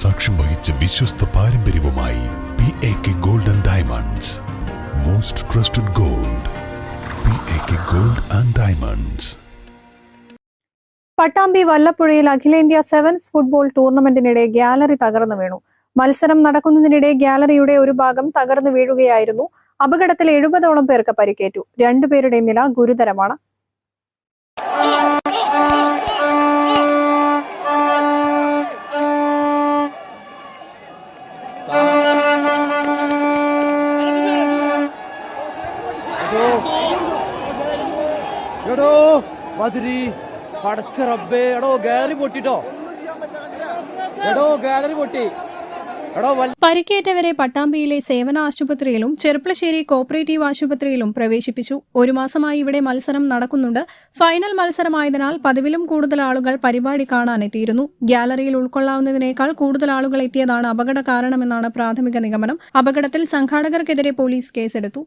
സാക്ഷ്യം വഹിച്ച വിശ്വസ്ത പാരമ്പര്യവുമായി P A K gold and diamonds most trusted gold P A K gold and diamonds Pattambi വല്ലപ്പുഴയിൽ അഖിലേന്ത്യാ sevens football ടൂർണമെന്റിനിടെ gallery തകർന്നു വീണു. മത്സരം നടക്കുന്നതിനിടെ ഗ്യാലറിയുടെ ഒരു ഭാഗം തകർന്നു വീഴുകയായിരുന്നു. അപകടത്തിൽ എഴുപതോളം പേർക്ക് പരിക്കേറ്റു. രണ്ടുപേരുടെ നില ഗുരുതരമാണ്. എടോ. മതിരി. പടച്ച റബ്ബേ. എടോ ഗാലറി പൊട്ടിട്ടോ. എടോ ഗാലറി പൊട്ടി. പരിക്കേറ്റവരെ പട്ടാമ്പിയിലെ സേവന ആശുപത്രിയിലും ചെർപ്പളശ്ശേരി കോപ്പറേറ്റീവ് ആശുപത്രിയിലും പ്രവേശിപ്പിച്ചു. ഒരു മാസമായി ഇവിടെ മത്സരം നടക്കുന്നുണ്ട്. ഫൈനൽ മത്സരമായതിനാൽ പതിവിലും കൂടുതൽ ആളുകൾ പരിപാടി കാണാനെത്തിയിരുന്നു. ഗ്യാലറിയിൽ ഉൾക്കൊള്ളാവുന്നതിനേക്കാൾ കൂടുതൽ ആളുകൾ എത്തിയതാണ് അപകട കാരണമെന്നാണ് പ്രാഥമിക നിഗമനം. അപകടത്തിൽ സംഘാടകർക്കെതിരെ പോലീസ് കേസെടുത്തു.